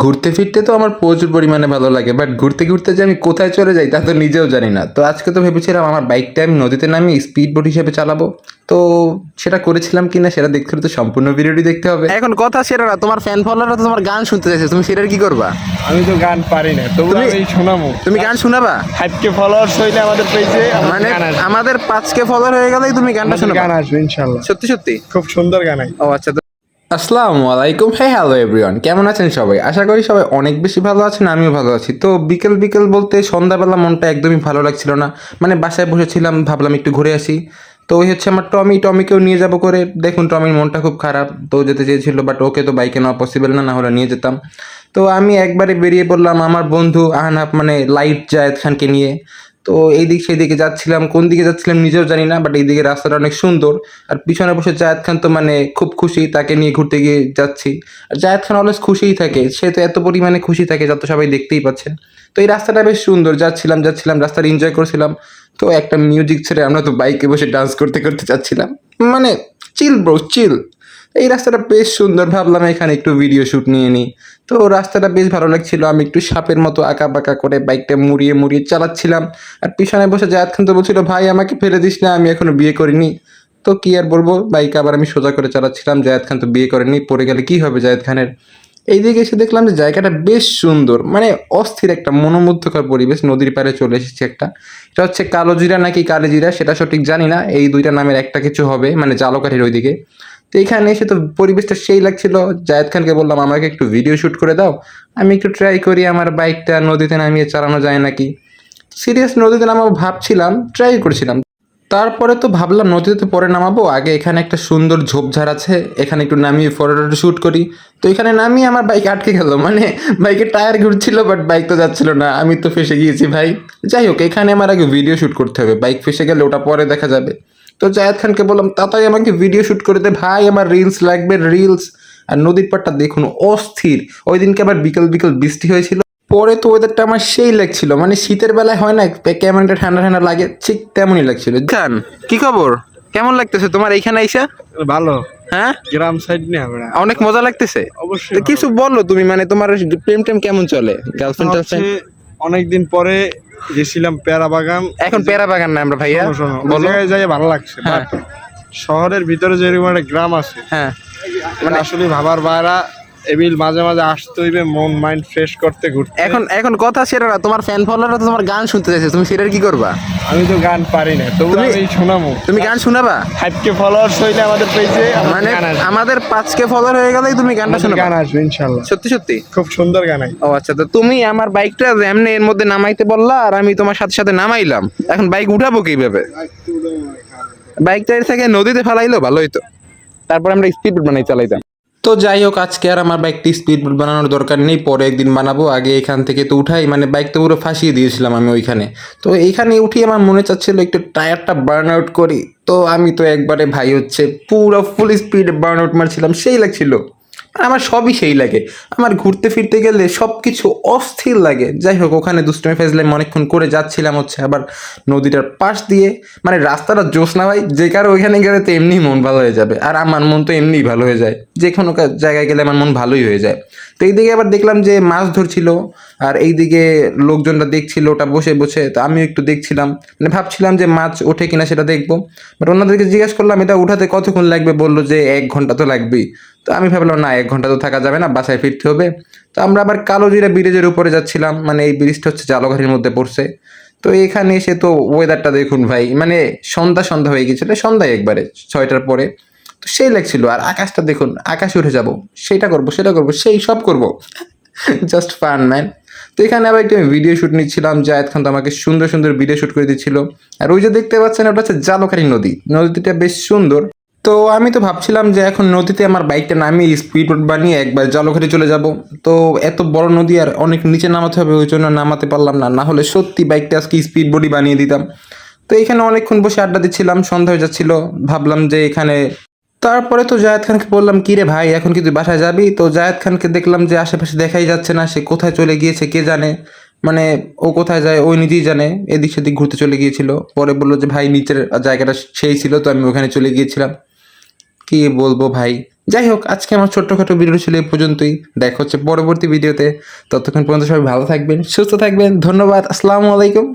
ঘুরতে ফিরতে তো আমার প্রচুর পরিমাণে ভালো লাগে বাট ঘুরতে ঘুরতে যে আমি কোথায় চলে যাই তা তো নিজেও জানি না। তো আজকে তো ভেবেছিলাম আমার বাইকটা আমি নদীতে নামিয়ে স্পিড বোট হিসেবে চালাবো। তো সেটা করেছিলাম কিনা সেটা দেখতে হলে তো সম্পূর্ণ ভিডিওটি দেখতে হবে। এখন কথা সেটা না তোমার ফ্যান ফলোয়াররা তো তোমার গান শুনতে চাইছে তুমি সেটার কি করবা? আমি তো গান পারি না তবু তুমি- আমি শোনাবো। তুমি গান শোনাবা? ফাইভ কে ফলোয়ার্স হইলে আমাদের পেজে মানে আমাদের পাঁচ কে ফলোয়ার হয়ে গেলেই তুমি গানটা শোনাবা? গান আসবে ইনশাল্লাহ। সত্যি সত্যি? খুব সুন্দর গান হয়। ও আচ্ছা তো আসসালামু আলাইকুম। হ্যাঁ হ্যালো এভরিওয়ান কেমন আছেন সবাই? আশা করি সবাই অনেক বেশি ভালো আছেন, আমিও ভালো আছি। তো বিকেল বিকেল বলতে সন্ধ্যাবেলা মনটা একদমই ভালো লাগছিল না। মানে বাসায় বসেছিলাম, ভাবলাম একটু ঘুরে আসি। তো ওই হচ্ছে আমার টমি, টমিকেও নিয়ে যাব করে। দেখুন, টমির মনটা খুব খারাপ। তো যেতে চেয়েছিল বাট ওকে তো বাইকে নেওয়া পসিবল না না হলে নিয়ে যেতাম। তো আমি একবারে বেরিয়ে পড়লাম, আমার বন্ধু আহনাফ মানে লাইট জায়েদ খানকে নিয়ে। তো এই দিক সেই দিকে যাচ্ছিলাম, কোন দিকে যাচ্ছিলাম নিজেও জানি না বাট এইদিকে রাস্তাটা অনেক সুন্দর। আর পিছনে বসে জায়েদ খান তো মানে খুব খুশি, তাকে নিয়ে ঘুরতে গিয়ে যাচ্ছি। আর জায়েদ খান অলওয়েজ খুশিই থাকে, সে তো এত পরিমাণে খুশি থাকে যত সবাই দেখতেই পাচ্ছেন। তো এই রাস্তাটা বেশ সুন্দর, যাচ্ছিলাম যাচ্ছিলাম রাস্তাটা এনজয় করছিলাম। তো একটা মিউজিক ছেড়ে আমরা তো বাইকে বসে ডান্স করতে করতে যাচ্ছিলাম। মানে চিল ব্রো চিল এই রাস্তাটা বেশ সুন্দর। ভাবলাম এখানে একটু ভিডিও শ্যুট নিয়ে নিই। তো রাস্তাটা বেশ ভালো লাগছিল। আমি একটু সাপের মতো আঁকা বাঁকা করে বাইকটা মুড়িয়ে মুড়িয়ে চালাচ্ছিলাম। আর পিছনে বসে জায়াত খান তো বলছিল, ভাই, আমাকে ফেলে দিস না, আমি এখনও বিয়ে করিনি। তো কি আর বলব বাইক আবার আমি সোজা করে চালাচ্ছিলাম। জায়েদ খান তো বিয়ে করেনি পড়ে গেলে কি হবে জায়েদ খানের এইদিকে এসে দেখলাম যে জায়গাটা বেশ সুন্দর মানে অস্থির একটা মনোমুগ্ধকর পরিবেশ। নদীর পাড়ে চলে এসেছে একটা। এটা হচ্ছে কালো জিরা নাকি কালো জিরা সেটা সঠিক জানি না। এই দুইটা নামের একটা কিছু হবে মানে জালকাঠির ওইদিকে। তো এখানে এসে তো পরিবেশটা সেই লাগছিল। জায়েদ খানকে বললাম, আমাকে একটু ভিডিও শ্যুট করে দাও। আমি একটু ট্রাই করি, আমার বাইকটা নদীতে নামিয়ে চালানো যায় নাকি? সিরিয়াস নদীতে নামাবো ভাবছিলাম ট্রাই করছিলাম। তারপরে তো ভাবলাম নদীতে পরে নামাবো। আগে এখানে একটা সুন্দর ঝোপঝাড় আছে, এখানে একটু নামিয়ে ফটোটা শ্যুট করি। তো এখানে নামিয়ে আমার বাইক আটকে গেল। মানে বাইকের টায়ার ঘুরছিল বাট বাইক তো যাচ্ছিল না। আমি তো ফেসে গিয়েছি, ভাই। যাই হোক, এখানে আমার আগে ভিডিও শ্যুট করতে হবে। বাইক ফেসে গেলে ওটা পরে দেখা যাবে। তো জায়েদ খানকে বললাম তাতাই আমাকে ভিডিও শ্যুট করে দে। ভাই আমার রিলস লাগবে রিলস আর নদীর পাড়টা দেখুন অস্থির। ওই দিনকে আবার বিকেল বিকেল বৃষ্টি হয়েছিল। পরে তো ওয়েদারটা আমার সেই লাগছিল। মানে শীতের বেলায় হয় না ক্যামেরাটা ঠান্ডা ঠান্ডা লাগে ঠিক তেমনই লাগছিল। খান কি খবর? কেমন লাগতেছে? তোমার এইখানে আইসা? ভালো। হ্যাঁ? গ্রাম সাইড না অনেক মজা লাগতেছে? অবশ্যই কিছু বলো তুমি মানে তোমার প্রেম টেম কেমন চলে? গার্লফ্রেন্ড অনেকদিন পরে গেছিলাম প্যারা বাগান। এখন প্যারা বাগান না আমরা ভাইয়া? জায়গায় যাই ভালো লাগছে হ্যাঁ। শহরের ভিতরে যেরকম একটা গ্রাম আছে হ্যাঁ। মানে আসলে ভাবার বাইরা। এবিল মাঝে মাঝে আসতে হইবে মন মাইন্ড ফ্রেশ করতে ঘুরতে। এখন এখন কথা সেটা না তোমার ফ্যান ফলোয়াররা তো তোমার গান শুনতে চাইছে তুমি সেটার কি করবা? আমি তো গান পারি না তবু তুমি- আমি শোনাবো। তুমি গান শোনাবা? ফাইভ কে ফলোয়ার্স হইলে আমাদের পেজে মানে আমাদের পাঁচ কে ফলোয়ার হয়ে গেলেই তুমি গানটা শোনাবা? গান আসবে ইনশাল্লাহ সত্যি সত্যি? খুব সুন্দর গান ও আচ্ছা তো তুমি আমার বাইকটা এমনি এর মধ্যে নামাইতে বললা আর আমি তোমার সাথে সাথে নামাইলাম। এখন বাইক উঠাবো কীভাবে? বাইকটা এর থেকে নদীতে ফেলাইলো ভালো হইতো তারপর আমরা স্পিড বানাই চালাইতাম। তো যাই হোক, আজকে আর আমার বাইকটি স্পিড বানানোর দরকার নেই, পরে একদিন বানাবো। আগে এখান থেকে তো উঠাই মানে বাইক তো পুরো ফাঁসিয়ে দিয়েছিলাম আমি ওইখানে। তো এইখানে উঠি, আমার মনে চাচ্ছিল একটু টায়ারটা বার্ন আউট করি। তো আমি তো একবারে ভাই হচ্ছে পুরো ফুল স্পিড বার্ন আউট মারছিলাম, সেই লাগছিল। আর আমার সবই সেই লাগে। আমার ঘুরতে ফিরতে গেলে সব কিছু অস্থির লাগে। যাই হোক, ওখানে দুষ্টমি ফেজলাম অনেকক্ষণ করে যাচ্ছিলাম হচ্ছে আবার নদীটার পাশ দিয়ে। মানে রাস্তাটা জোশ না ভাই, যে কারও ওইখানে গেলে তো এমনি মন ভালো হয়ে যাবে। আর আমার মন তো এমনিই ভালো হয়ে যায়। যে কোনো জায়গায় গেলে আমার মন ভালোই হয়ে যায়। তো এইদিকে আবার দেখলাম যে মাছ ধরছিল, আর এইদিকে লোকজনরা দেখছিল, ওটা বসে বসে, তো আমিও একটু দেখছিলাম। মানে ভাবছিলাম যে মাছ ওঠে কিনা সেটা দেখব। বাট ওনাদেরকে জিজ্ঞেস করলাম, এটা উঠাতে কতক্ষণ লাগবে? বলল যে, এক ঘণ্টা তো লাগবেই। তো আমি ভাবলাম, না, এক ঘণ্টা তো থাকা যাবে না, বাসায় ফিরতে হবে। তো আমরা আবার কালোজিরা ব্রিজের উপরে যাচ্ছিলাম মানে এই ব্রিজটা হচ্ছে জালঘাটির মধ্যে পড়ছে। তো এখানে এসে তো ওয়েদারটা দেখুন ভাই মানে সন্ধ্যা সন্ধ্যা হয়ে গেছিল, সন্ধ্যায় একবারে, ছয়টার পরে। তো সেই লাগছিল, আর আকাশটা দেখুন, আকাশে উঠে যাব, সেটা করব সেটা করব, সেই সব করব। জাস্ট ফান ম্যান তো এখানে আবার একটু ভিডিও শ্যুট নিচ্ছিলাম, জায়েদ খান তো আমাকে সুন্দর সুন্দর ভিডিও শ্যুট করে দিচ্ছিল। আর ওই যে দেখতে পাচ্ছেন ওটা হচ্ছে জালকারি নদী। নদীটা বেশ সুন্দর। তো আমি তো ভাবছিলাম যে এখন নদীতে আমার বাইকটা নামিয়ে স্পিড বোট বানিয়ে একবার জলঘাটে চলে যাব। তো এত বড় নদী আর অনেক নিচে নামাতে হবে, ওই জন্য নামাতে পারলাম না। না হলে সত্যি বাইকটা আজকে স্পিড বোটই বানিয়ে দিতাম। তো এখানে অনেকক্ষণ বসে আড্ডা দিচ্ছিলাম, সন্ধ্যা হয়ে যাচ্ছিল। ভাবলাম যে এখানে তারপরে তো জায়েদ খানকে বললাম, কি রে ভাই, এখন কি তুই বাসায় যাবি? তো জায়দ খানকে দেখলাম যে আশেপাশে দেখাই যাচ্ছে না, সে কোথায় চলে গিয়েছে কে জানে। মানে ও কোথায় যায়, ওই নিজেই জানে, এদিক সেদিক ঘুরতে চলে গিয়েছিল। পরে বলল যে, ভাই, নিচের জায়গাটা সেই ছিল, তো আমি ওখানে চলে গিয়েছিলাম। কি বলব ভাই? যাই হোক, আজকে আমার ছোট্টখাটো ভিডিও ছিল এই পর্যন্তই। দেখা হচ্ছে পরবর্তী ভিডিওতে ততক্ষণ পর্যন্ত সবাই ভালো থাকবেন, সুস্থ থাকবেন। ধন্যবাদ, আসসালামু আলাইকুম।